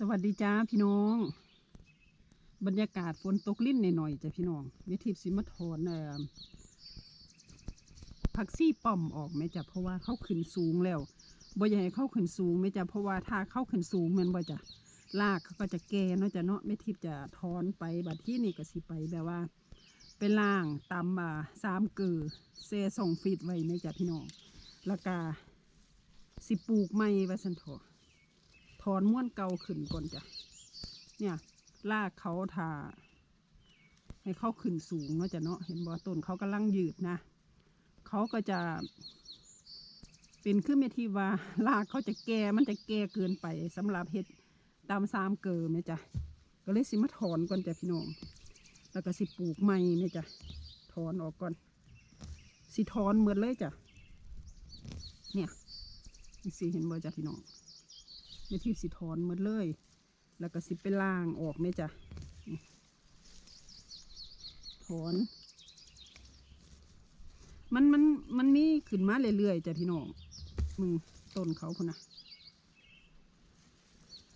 สวัสดีจ้าพี่น้อง บรรยากาศฝนตกลิ้นหน่อยๆจ้ะพี่น้องเมทิพย์สิมาถอนเอ่อผักซี่ป่อมออกไหมจ้ะเพราะว่าเขาขึ้นสูงแล้วบ่อยากให้เขาขึ้นสูงไหมจ้ะเพราะว่าถ้าเขาขึ้นสูงมันบ่จ้ะรากเขาก็จะแก่เนาะจ้ะเนาะเมทิพย์จะถอนไปบัดที่นี่ก็สิไปแบบว่าไปล่างตำอ่าสามเกือเซส่งฟีดไว้ไหมจ้ะพี่น้องแล้วก็สิปลูกไม้ไว้สันเถอ อนม้วนเก่าขึ้นก่อนจ้ะ เนี่ยลากเขาทาให้เขาขึ้นสูงเนาะจ้ะเนาะ เห็นบ่ต้นเขากำลังยืดนะ เขาก็จะ เป็นขึ้นเมทีว่าลากเขาจะแก่มันจะแก่เกินไปสำหรับเห็ดตามสามเกิมไหมจ้ะ ก็เลยสิมาถอนก่อนจ้ะพี่น้อง แล้วก็สิปลูกใหม่ไหมจ้ะ ถอนออกก่อน สิถอนเหมือนเลยจ้ะ เนี่ยสิเห็นบ่จ้ะพี่น้อง ในที่สิถอนหมดเลย แล้วก็สิไปล่างออกไหมจ้ะถอน มันมันมันมีขึ้นมาเรื่อยๆจ้ะพี่น้องมึงต้นเขาคนนะ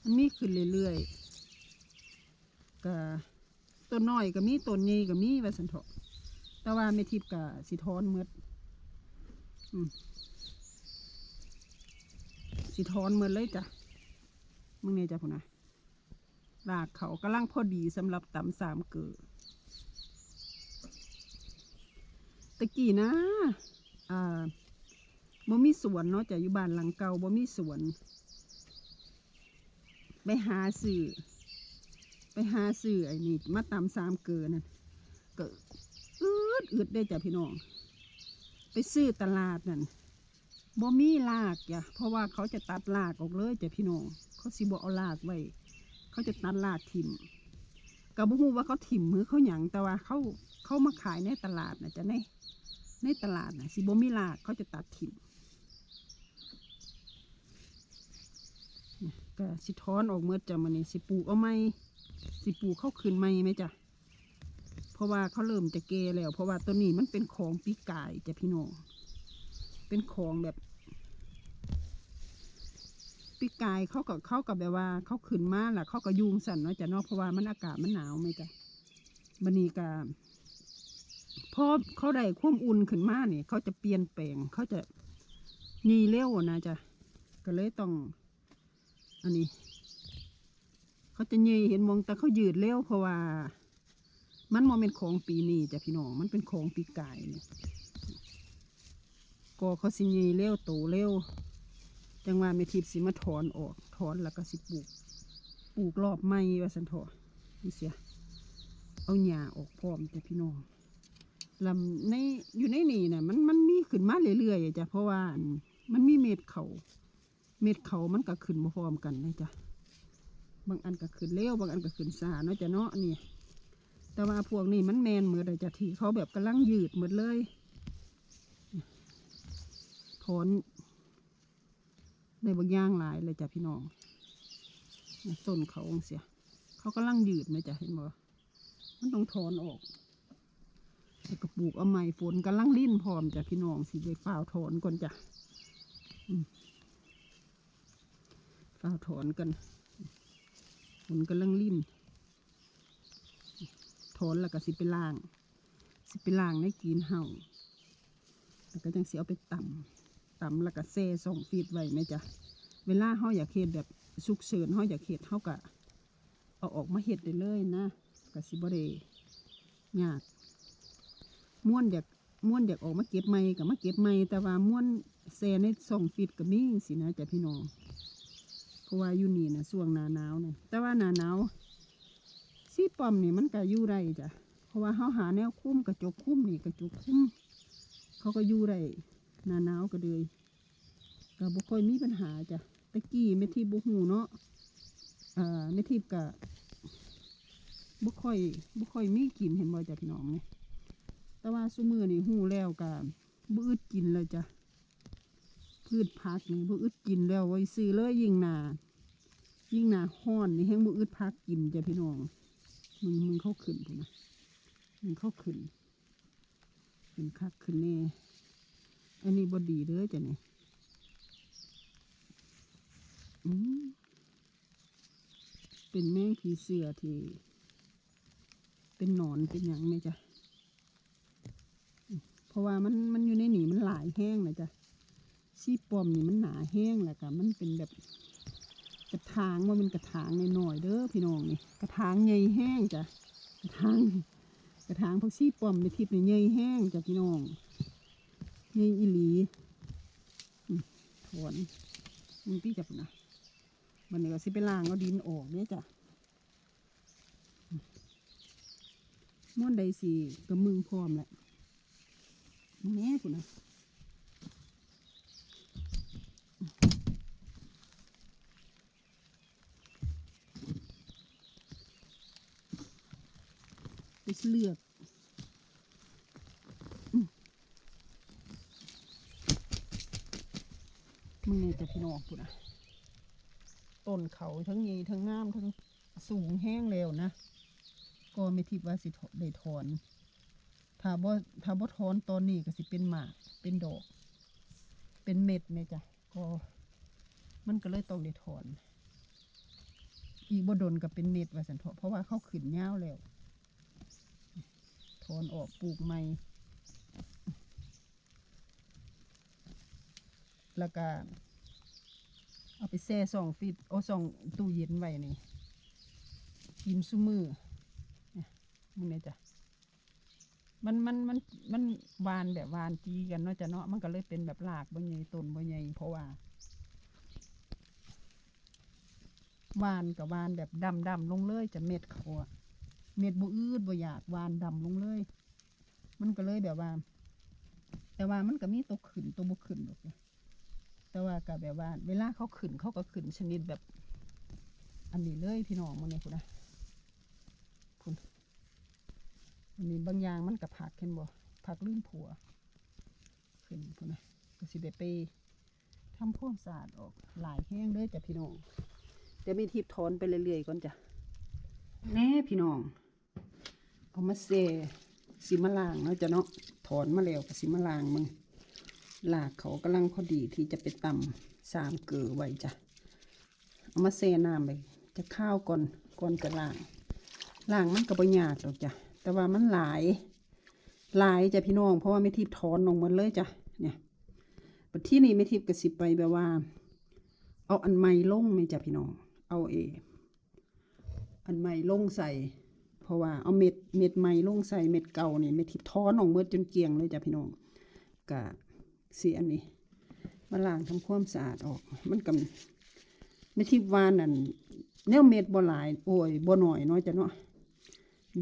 มันมีขึ้นเรื่อยๆก็ต้นน้อยก็มีต้นใหญ่ก็มีว่าสันเถาะแต่ว่าไม่ทิพย์กับสิถอนหมดอืมสิถอนหมดเลยจ้ะ มึงเนี่ยจ้ะพุ่นนะรากเขากำลังพอดีสำหรับตำสามเกลือตะกี้นะอ่าบ่มีสวนเนาะจ้ะอยู่บ้านหลังเก่าบ่มีสวนไปหาสื่อไปหาสื่อไอ้นี่มาตำสามเกลือนั่นก็อืดอืดได้จ้ะพี่น้อง ไปซื้อตลาดนั่น บ่มีรากจ้ะเพราะว่าเขาจะตัดรากออกเลยจ้ะพี่น้องเขาสิบ่เอารากไว้ เขาจะตัดรากถิ่มกับบ่ฮู้ว่าเขาถิ่มหรือเขาหยังแต่ว่าเขาเขามาขายในตลาดนะจ้ะในในตลาดนะสิบ่มีรากเขาจะตัดถิ่มก็สิถอนออกเมื่อจ้ะมันนี่สิปูเอาไหมสิปูเข้าคืนไหมไหมจ้ะเพราะว่าเขาเริ่มจะเกแล้ว เพราะว่าตัวนี้มันเป็นของปีกายจ้ะพี่น้อง เป็นของแบบปีกายเขากับเขากับแบบว่า เขาขึ้นมาแล้วเขาก็ยุงสั่นเนาะจ้ะเนาะเพราะว่ามันอากาศมันหนาวไหมจ้ะบันนี้กาพอเขาได้ความอุ่นขึ้นมาเนี่ยเขาจะเปลี่ยนแปลงเขาจะหนีเร็วนะจ้ะก็เลยต้อง อันนี้ เขาจะเยยเห็นมองแต่เขายืดเร็วเพราะว่า มันมองเป็นของปีนี้จ้ะพี่น้องมันเป็นของปีกายเนี่ย ก็เขาสิยีเร็วโตเร็วจังว่าไม่ทิพสิมาถอนออกถอนแล้วก็สิปลูก ปลูกรอบไม้ว่าสันเถอะนี่เสีย เอาหญ้าออกพร้อมจ้ะพี่น้องลำในอยู่ในนี่นะมันมันมีขึ้นมาเรื่อยๆจ้ะเพราะว่ามันมีเม็ดเขาเม็ดเขามันก็ขึ้นมาพร้อมกันเลยจ้ะบางอันก็ขึ้นเร็วบางอันก็ขึ้นสาเนาะจ้ะเนาะนี่แต่ว่าพวกนี้มันแมนเหมือนเลยจ้ะที่เขาแบบกำลังยืดหมดเลย ถอนได้บางอย่างหลายเลยจ้ะพี่น้องต้นเขาองเสีย เขากำลังยืดไหมจ้ะเห็นบ่มันต้องถอนออกแล้วก็ปลูกเอาใหม่ฝนกำลังลิ้นพร้อมจ้ะพี่น้องสิได้ฝ้าวถอนก่อนจ้ะฝ้าวถอนกันฝนกำลังลิ้นถอนแล้วก็สิไปล่าง สิไปล่างในกรีนเฮาแล้วก็จังสีเอาไปต่ำ ตำแล้วก็แซ่ส่งฟีดไว้ไหมจ๊ะเวลาเฮาอยากเฮ็ดแบบสุกเฉินเฮาอยากเฮ็ดเฮาก็เอาออกมาเฮ็ดได้เลยนะก็สิบ่ได้ยากม้วนอยากม้วนอยากออกมาเก็บใหม่ก็มาเก็บใหม่แต่ว่าม้วนแซ่ในส่งฟีดก็มีสินะจ๊ะพี่น้องเพราะว่าอยู่นี่นะช่วงหนาหนาวนะแต่ว่าหนาหนาวซีปอมนี่มันก็อยู่ได้จ้ะเพราะว่าเฮาหาแนวคุ้มกระจกคุ้มนี่กระจกคุ้มเขาก็อยู่ได้ หนาหนาวก็เลยก็บ่ค่อยมีปัญหาจ้ะตะกี้ไม่ทิพย์บ่หูเนาะอ่าไม่ทิพย์ก็บ่ค่อยบ่ค่อยมีกินเห็นบ่จ้ะพี่น้องเนี่ยแต่ว่าซุมือนี่หูแล้วก็บ่อึดกินเลยจ้ะพืชผักนี่บ่อึดกินแล้วไว้ซื้อเลยยิ่งหนายิ่งหนาห้อนนี่แห้งบ่อึดพักกินจ้ะพี่น้องมึงมึงเข้าขึ้นพุ่นะมึงเข้าขึ้นขึ้นคักขึ้นแน่ อันนี้บดีเลยจ้ะเนี่ยอืมเป็นแมงผีเสือที่ เป็นหนอนเป็นหยังไหมจ๊ะเพราะว่ามันมันอยู่ในหนีมันหลายแห้งนะจ๊ะซีปอมนี่มันหนาแห้งแหละกะมันเป็นแบบกระถางว่ามันกระถางหน่อยเด้อพี่น้องนี่กระถางใหญ่แห้งจ้ะกระถางกระถางพวกซีปอมในทิพย์นี่ใหญ่แห้งจ้ะพี่น้อง ใหญ่อีหลีถอนมึงพี่จับนะมันนี่ก็สิไปล้างเอาดินออกเนี่ยจ้ะม่อนใดสีกับมึงพร้อมแหละแม่กูนะไปเลือกอืมมึง เนี่ยจะพี่น้องกูนะต้นเขาทั้งใหญ่ทั้งงามทั้งสูงแห้งแล้วนะ ก็ไม่ทิพว่าสิได้ถอน ถ้าบ่ถ้าบ่ถอนตอนนี้ก็สิเป็นหมากเป็นดอก เป็นเม็ดแม่จ้ะก็มันก็เลยต้องได้ถอน อีกบ่ดนก็เป็นเม็ดว่าสันเถาะเพราะว่าเขาขึ้นยาวแล้ว ถอนออกปลูกใหม่แล้วก็ เอาไปแช่สองฟิตโอาสองตู้เย็นไว้นี่กินซุมือเนี่ยมึงเนี่ยจ้ะมันมันมันมันวานแบบวานจีกันเนาะจ้ะเนาะมันก็เลยเป็นแบบรากบ่ใหญ่ต้นบ่ใหญ่เพราะว่าวานกับวานแบบดำดำลงเลยจะเม็ดเขาเม็ดบ่อืดบ่อยากวานดำลงเลย มันก็เลยแบบว่า แต่ว่ามันก็มีตัวขึ้นตัวบ่ขึ้น ว่าก็แบบว่า เวลาเขาขึ้นเขาก็ขึ้นชนิดแบบ อันนี้เลยพี่น้องมันเนี่ยคุณนะคุณอันนี้บางอย่างมันกับผักเห็นบ่ผักลื่นผัว ขึ้นพุ่นะก็สิได้ไปทำความสะอาดออกหลายแห้งเลยจ้ะพี่น้องเดี๋ยวมีทิพย์ถอนไปเรื่อยๆก่อนจ้ะแน่พี่น้อง เอามาเซสิมาล่างเนาะจ้ะเนาะถอนมาแล้วก็สิมาล่างมึง หลากเขากำลังพอดีที่จะไปตำสามเกลือไว้จ้ะ เอามาเซน้ำไป จะข้าวก่อนก่อนจะล้างล้างมันก็บ่ยากหรอกจ้ะ แต่ว่ามันหลายหลายจ้ะพี่น้อง เพราะว่าไม่ทิพถอนลงหมดเลยจ้ะ เนี่ยปัจที่นี่ไม่ทิพกระสิบไปแบบว่า เอาอันใหม่ลงไหมจ้ะพี่น้อง เอาเอ อันใหม่ลงใส่ เพราะว่าเอาเม็ดเม็ดใหม่ลงใส่เม็ดเก่านี่ไม่ทิพถอนออกเมื่จนเกลียงเลยจ้ะพี่น้องกะ เสียอันนี้มาล้างทำความสะอาดออก มันกับไม่ทิพวานนั่นแนวเม็ดบ่หลาย โอ้ยบ่หน่อยน้อยจ้ะเนาะ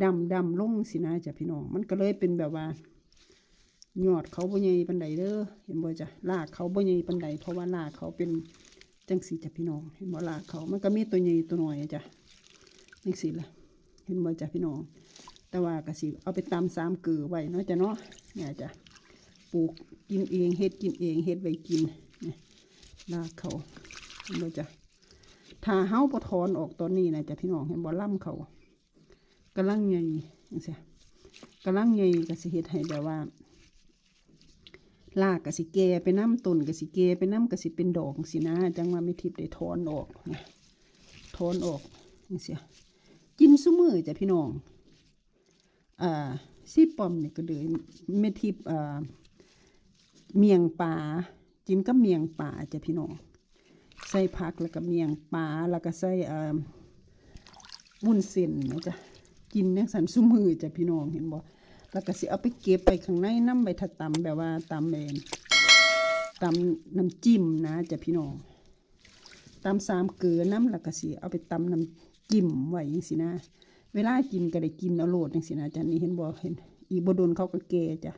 ดำดำลงสินะจ้ะพี่น้อง มันก็เลยเป็นแบบว่ายอดเขาบ่ใหญ่ปานใดเด้อเห็นบ่จ้ะรากเขาบ่ใหญ่ปานใดเพราะว่ารากเขาเป็นจังสีจ้ะพี่น้อง เห็นบ่รากเขามันก็มีตัวใหญ่ตัวหน้อยอะจ้ะจังสีละเห็นบ่จ้ะพี่น้อง แต่ว่าก็สิเอาไปตำสามเกลือไว้เนาะจ้ะเนาะเนี่ยจ้ะ ปลูกกินเองเฮ็ดกินเองเฮ็ดไว้กินเนี่ยรากเขาเห็นบ่จ้ะถ้าเฮาบ่ถอนออกตอนนี้นะจ้ะพี่น้องเห็นบ่ล่ำเขากำลังใหญ่จังซี่กำลังใหญ่ก็สิเฮ็ดให้แบบว่าลากก็สิแก่ไปน้ำต้นก็สิแก่ไปน้ำก็สิเป็นดอกสินะจังว่าไม่ทิพย์ได้ถอนออกนะถอนออกจังซี่กินซุมือจ้ะพี่น้องอ่าซีปอมนี่ก็เลยแม่ทิพย์อ่า เมียงปลากินกับเมียงปลาจ้ะพี่น้องใส่ผักแล้วก็เมียงปลาแล้วก็ใส่เอ่อวุ้นเส้นนะจ๊ะกินเนี่ยสันซุมือจ้ะพี่น้องเห็นบ่แล้วก็สิเอาไปเก็บไปข้างในน้ำใบถะตำแบบว่าตำเอนตำน้ำจิ้มนะจ้ะพี่น้องตำสามเกลือน้ำแล้วก็สิเอาไปตำน้ำจิ้มไว้ยังสินะ เวลากินก็ได้กินเอาโลดยังสินะจ้ะนี่เห็นบ่เห็นอีบโดนเขาก็เกจ้ะ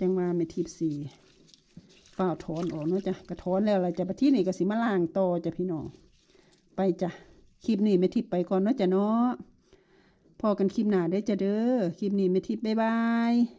จังว่าไม่ทิพสี ฝ้าถอนออกเนาะจ้ะกระถอนแล้วเราจะไปที่นี่ก็สิมาล่างต่อจ้ะพี่น้อง ไปจ้ะ คลิปนี้ไม่ทิพย์ไปก่อนเนาะจ้ะเนาะพอกันคลิปหน้าได้จ้ะเด้อ คลิปนี้ไม่ทิพย์บ๊ายบาย